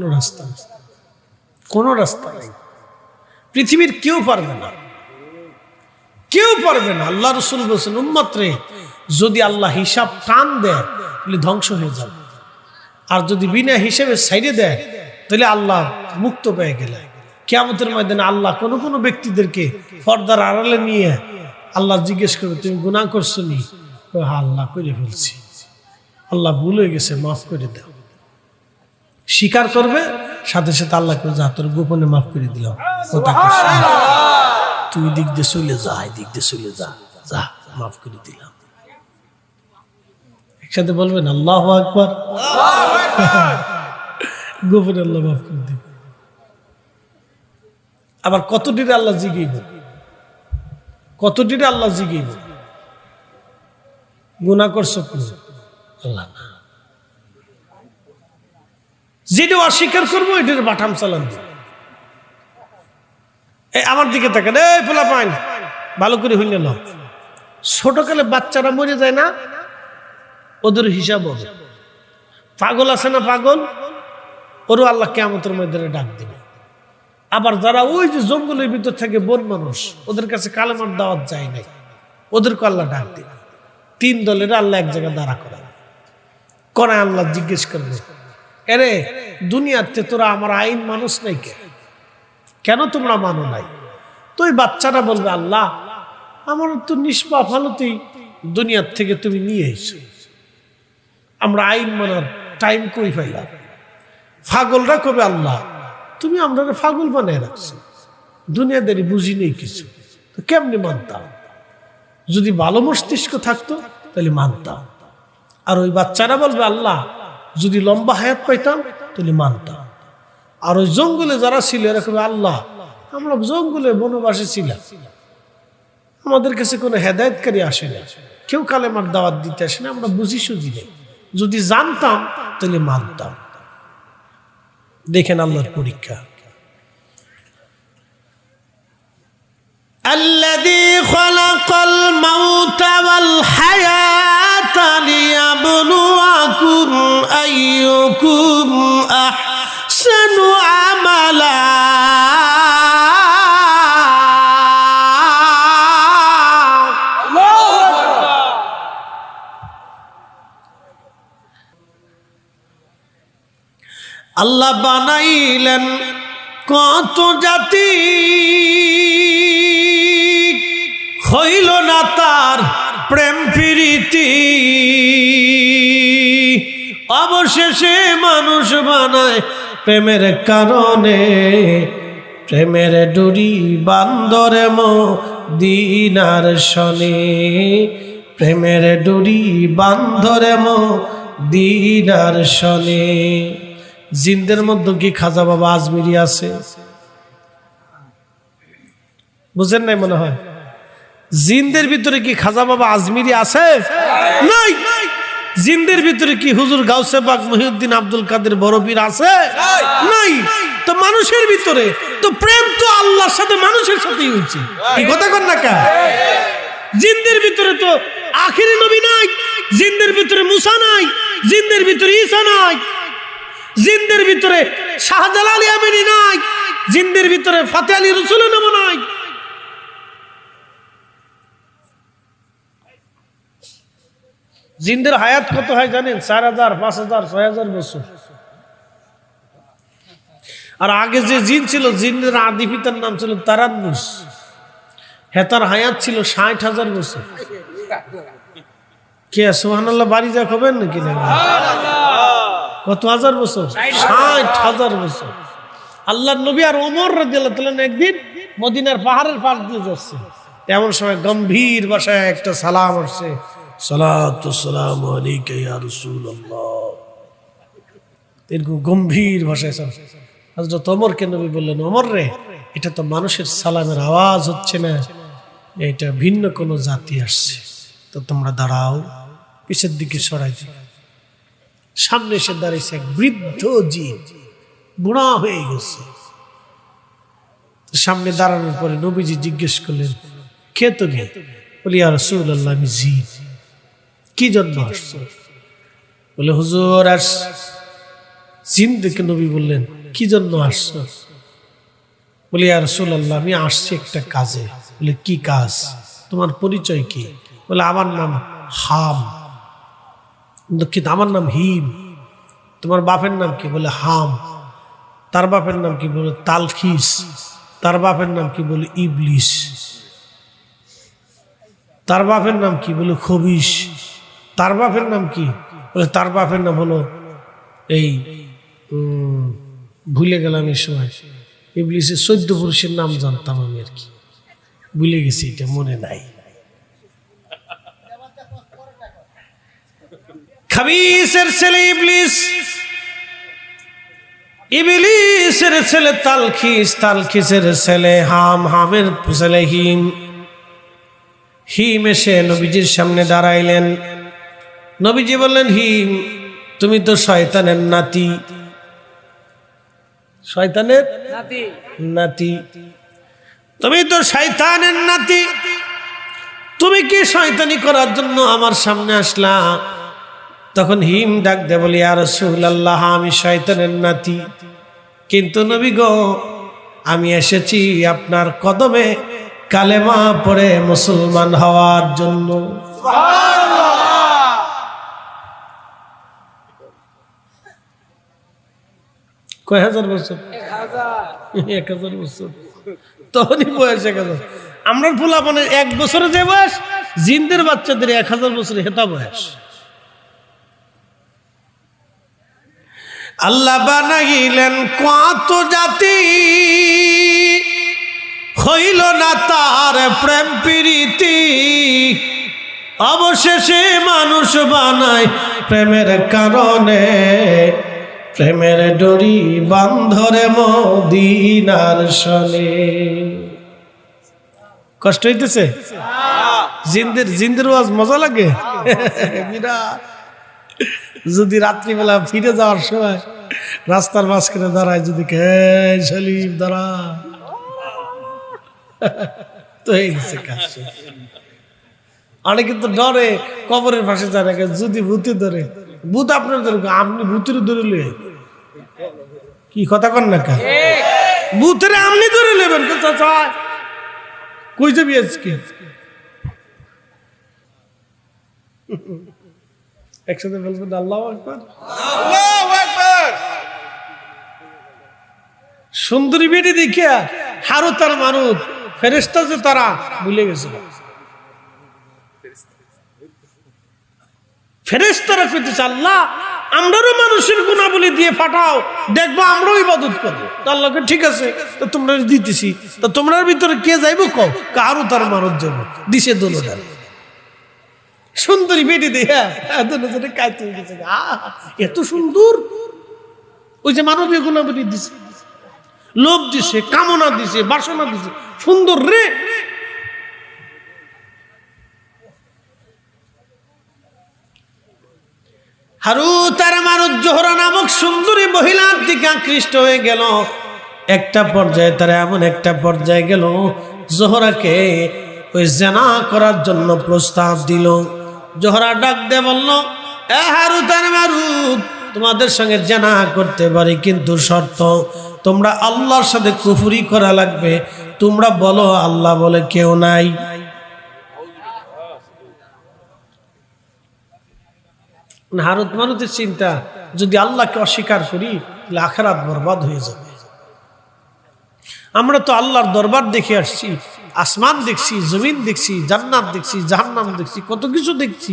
কোনো রাস্তা। কোনো রাস্তা নেই। পৃথিবীর কেউ পারবে না। কেউ পারবে না। আল্লাহ রসুল বলছেন উম্মাত্রে যদি আল্লাহ হিসাব টান দেয় তাহলে ধ্বংস হয়ে যাবে। আর যদি বিনা হিসেবে সাইডে দেয় তাহলে আল্লাহ মুক্ত পেয়ে গেলে। কেয়ামতের ময়দানে আল্লাহ কোন কোন ব্যক্তিদেরকে পর্দার আড়ালে নিয়ে আল্লাহ জিজ্ঞেস করবে তুমি গুনাহ করছ নি? কয়, হ্যাঁ আল্লাহ করে ফেলছি। আল্লাহ ভুল হয়ে গেছে মাফ করে দাও। স্বীকার করবে সাথে সাথে আল্লাহ করে যা তোর গোপনে মাফ করে দিলাম। তুই দিক দিয়ে চলে যা এই দিক দিয়ে চলে যা। যা মাফ করে দিলাম। একসাথে বলবেন আল্লাহ আকবর। গোপনে আল্লাহ মাফ করে দিবে। আবার কতটির আল্লাহ জিগিব কতটির আল্লাহ জিগিব গুণা করছ আল্লাহ না। যেটা অস্বীকার করব, এটার বাটাম চালান আমার দিকে তাকান। এই পোলা পাইন, ভালো করে হইলে না ছোটকালে বাচ্চারা মরে যায় না, ওদের হিসাব হবে। পাগল আছে না পাগল? ওরও আল্লাহ কেমতের মধ্যে ডাক দিবে। আবার যারা ওই যে জঙ্গলের ভিতর থেকে বন মানুষ, ওদের কাছে কালেমার দাওয়াত যায় নাই। ওদেরকে আল্লাহ ডাক দিবে। তিন দলের আল্লাহ এক জায়গায় দাঁড়া করাবে। করায় আল্লাহ জিজ্ঞেস করবে এরে, দুনিয়াতে তোরা আমার আইন মানুষ নাই কে? কেন তোমরা মানো নাই? তো ওই বাচ্চারা বলবে, আল্লাহ, আমার তো নিষ্পাপ হালতেই দুনিয়ার থেকে তুমি নিয়ে এসো। আমরা আইন মানার টাইম কই পাইলাম? ফাগলরা কবে, আল্লাহ, তুমি আমরা ফাগল বানায় রাখছো। দুনিয়াদারি বুঝি নেই কিছু। তো কেমনি মানতাম? যদি ভালো মস্তিষ্ক থাকতো, তাহলে মানতাম। আর ওই বাচ্চারা বলবে, আল্লাহ যদি লম্বা হায়াত পাইতাম তাহলে মানতাম আর ওই জঙ্গলে যারা ছিল এরকম আল্লাহ আমরা জঙ্গলে বনবাসে ছিলাম আমাদের কাছে কোনো হেদায়তকারী আসে না কেউ কালেমার দাওয়াত দিতে আসে না আমরা বুঝি সুঝি নেই যদি জানতাম তাহলে মানতাম দেখেন আল্লাহর পরীক্ষা الذي خلق الموت والحياة ليبلوكم أيكم أحسن عملا আল্লাহ বানাইলেন কত জাতি হইল না তার প্রেম প্রীতি অবশেষে মানুষ বানায় প্রেমের কারণে। প্রেমের ডুরি বান্দরে মো দিনার শনে প্রেমের ডুরি বান্ধরে মো দিনার শনে জিন্দের মধ্যে কি খাজা বাবা আজমিরি আছে? বুঝেন নাই মনে হয়? জিন্দের ভিতরে কি খাজা বাবা আজমিরি আছে? নাই! জিন্দের ভিতরে কি হুজুর গাউসে বাগ মহিউদ্দিন আব্দুল কাদের বড়বীর আছে? নাই। তো মানুষের ভিতরে তো প্রেম তো আল্লাহর সাথে মানুষের সাথেই হচ্ছে এই কথা কর না কা? জিন্দের ভিতরে তো আখিরি নবী নাই জিন্দের ভিতরে মুসা নাই জিন্দের ভিতরে ঈসা নাই জিন্দের ভিতরে শাহজালাল ইয়ামিনী নাই জিন্দের ভিতরে ফাতে আলী রসুল নাম নাই। জিন্দের হায়াত কত হয় জানেন? চার হাজার, পাঁচ হাজার, ছয় হাজার বছর। আর আগে যে জিন ছিল জিনের আদি পিতার নাম ছিল তারান্নুস। হেতার হায়াত ছিল ষাট হাজার বছর। কে সুহানাল্লাহ বাড়ি যা খবেন নাকি? কত হাজার বছর? ষাট হাজার বছর। আল্লাহ নবী আর ওমর রাদিয়াল্লাহু একদিন মদিনার পাহাড়ের পাশ দিয়ে যাচ্ছে। এমন সময় গম্ভীর ভাষায় একটা সালাম আসছে। এটা তো মানুষের সালামের আওয়াজ হচ্ছে না। এটা ভিন্ন জাতি আসছে। তো তোমরা দাঁড়াও, পিছের দিকে সরাই সামনে এসে দাঁড়িয়েছে এক বৃদ্ধ জীব বুড়া হয়ে গেছে। সামনে দাঁড়ানোর পরে নবীজি জিজ্ঞেস করলেন, কে তুমি? বলি আর রসুল্লাহ আমি জিন। কি জন্য আসছো? বলে, হুজুর আস জিন দেখে নবী বললেন, কি জন্য আসছো? বলি আর রসুল্লাহ আমি আসছি একটা কাজে। বলে, কি কাজ? তোমার পরিচয় কি? বলে, আমার নাম হাম। দুঃখিত, আমার নাম হিম। তোমার বাপের নাম কি? বলে, হাম। তার বাপের নাম কি? বলে, তালখিস। তার বাপের নাম কি? বলে ইবলিশ তার বাপের নাম কি? বলে খবিস তার বাপের নাম কি? বলে, তার বাপের নাম হলো এই ভুলে গেলাম এই সময়। ইবলিশের চোদ্দ পুরুষের নাম জানতাম আমি আর কি। ভুলে গেছি, এটা মনে নাই। খাবিসের ছেলে ইবলিস, ইবলিসের ছেলে তালখিস, তালখিসের ছেলে হাম, হামের ছেলে হিম। হিম এসে নবীজির সামনে দাঁড়াইলেন। নবীজি বললেন হিম তুমি তো শয়তানের নাতি। শয়তানের নাতি। তুমি তো শয়তানের নাতি। তুমি কি শয়তানি করার জন্য আমার সামনে আসলা? তখন হিম ডাক দে বলি আর আল্লাহ আমি শয়তানের নাতি। কিন্তু নবী গো আমি এসেছি আপনার কদমে কালেমা পড়ে মুসলমান হওয়ার জন্য। কয় হাজার বছর? এক হাজার বছর। তখনই বয়স এক হাজার। আমরা ফুলা মানে এক বছরে যে বয়স, জিনদের বাচ্চাদের এক হাজার বছরে হেতা বয়স। আল্লাহ বানাইলেন কত জাতি। হইল না তার প্রেম প্রীতি। অবশেষে মানুষ বানায় প্রেমের কারণে। প্রেমের ডরি বান্ধরে মদিনার শনে কষ্ট হইতেছে? জিন্দের জিন্দের ওয়াজ মজা লাগে? যদি রাত্রিবেলা ফিরে যাওয়ার সময় রাস্তার মাঝখানে দাঁড়ায় যদি কে সলিম দাঁড়া। তো এই গেছে। অনেকে তো ডরে, কবরের পাশে যায় যদি ভূতে ধরে। ভূত আপনার ধরে আপনি ভূতের ধরে লয়ে কি কথা কন না কেন? ভূতের আপনি ধরে নেবেন কই যাবি আজকে? একসাথে বলবেন আল্লাহ আকবার। সুন্দরী বেটি দেখিয়া হারু তার মানুষ ফেরেস্তা যে তারা ভুলে গেছিল ফেরেস্তারা পেতেছে আল্লাহ, আমরারও মানুষের গুণাবলী দিয়ে ফাটাও দেখব আমরাও ইবাদত করব। আল্লাহকে, ঠিক আছে, তো তোমরা দিতেছি, তো তোমার ভিতরে কে যাইবো কও? কারও তার মানত যাব দিছে দোলটা সুন্দরী বেটি দিয়া দুজনে কাইতে গেছে এত সুন্দর। ওই যে মানবীয় গুণাবলী দিছে, লোভ দিছে, কামনা দিছে, বাসনা দিছে, সুন্দর রে। হারু তার মানব জোহরা নামক সুন্দরী মহিলার দিকে আকৃষ্ট হয়ে গেল। একটা পর্যায়ে তারা এমন একটা পর্যায়ে গেল, জোহরাকে ওই জেনা করার জন্য প্রস্তাব দিল। জোহরা ডাক দে বলল, এ হারু তার মারুত, তোমাদের সঙ্গে জেনা করতে পারি, কিন্তু শর্ত, তোমরা আল্লাহর সাথে কুফুরি করা লাগবে। তোমরা বলো, আল্লাহ বলে কেউ নাই। হারত মারুতের চিন্তা যদি আল্লাহকে অস্বীকার করি তাহলে আখারাত বরবাদ হয়ে যাবে। আমরা তো আল্লাহর দরবার দেখে আসছি আসমান দেখছি জমিন দেখছি জান্নাত দেখছি জাহান্নাম দেখছি কত কিছু দেখছি।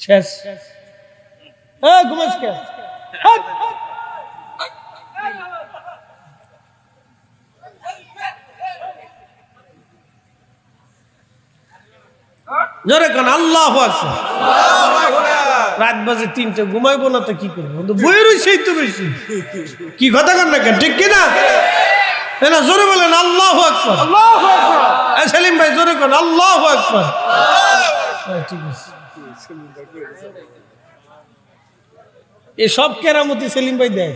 শেষ। এই, ঘুমাস জোরে কেন আল্লাহ রাত বাজে তিনটে ঘুমাইবো না তো কি করব? বইয়ের সেই তো বেশি কি কথা কন না কেন ঠিক কিনা? না জোরে বলেন আল্লাহ আকবার। সেলিম ভাই জোরে কন আল্লাহ আকবার। হ্যাঁ, ঠিক আছে। এ সব কেরামতি সেলিম ভাই দেয়।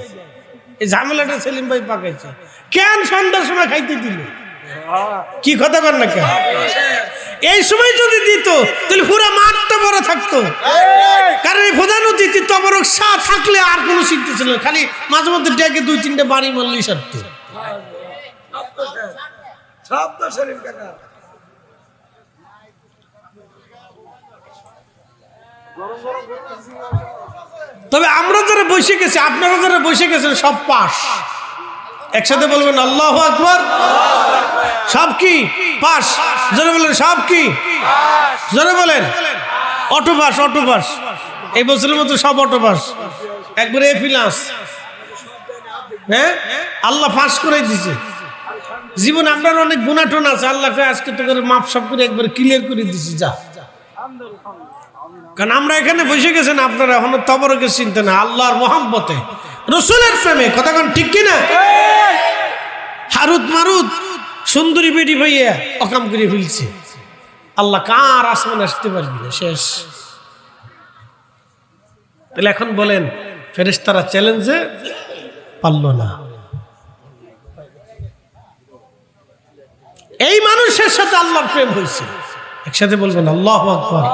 এই ঝামেলাটা সেলিম ভাই পাকাইছে। কেন সন্ধ্যার সময় খাইতে দিল? কি কথা কর না কেন? এই সময় যদি দিত, তাহলে পুরো মাঠটা বড় থাকতো। কারণ এই প্রধান অতিথি তবরক শাহ থাকলে আর কোনো চিন্তা ছিল না। খালি মাঝে মধ্যে ডেকে দুই তিনটে বাড়ি মারলেই সারতো। তবে আমরা যারা বসে গেছি, আপনারা যারা বসে গেছেন, সব পাস একসাথে বলবেন, আল্লাহ আকবর। সব কি? পাস জোরে বলেন সব কি? জোরে বলেন। অটো পাস অটো পাস এই বছরের মতো সব অটো পাস একবারে এ ফিলাস। হ্যাঁ? আল্লাহ ফাঁস করে দিছে জীবন আপনার অনেক গুণাটন আছে। আল্লাহকে আজকে তো করে মাপ সব করে একবার ক্লিয়ার করে দিছি যা। কারণ আমরা এখানে বসে গেছেন, আপনারা এখনও তবরকে চিনতে না, আল্লাহর মোহাম্মতে রসুলের প্রেমে কথাক্ষণ ঠিক কিনা? হারুত মারুত। সুন্দরী বেটি ভাইয়া অকাম করে ফেলছে। আল্লাহ কার আসমান আসতে পারবি না? শেষ। তাহলে এখন বলেন, ফেরেশতারা চ্যালেঞ্জে পারল না। এই মানুষের সাথে আল্লাহর প্রেম হয়েছে। একসাথে বলবেন, আল্লাহ আকবর।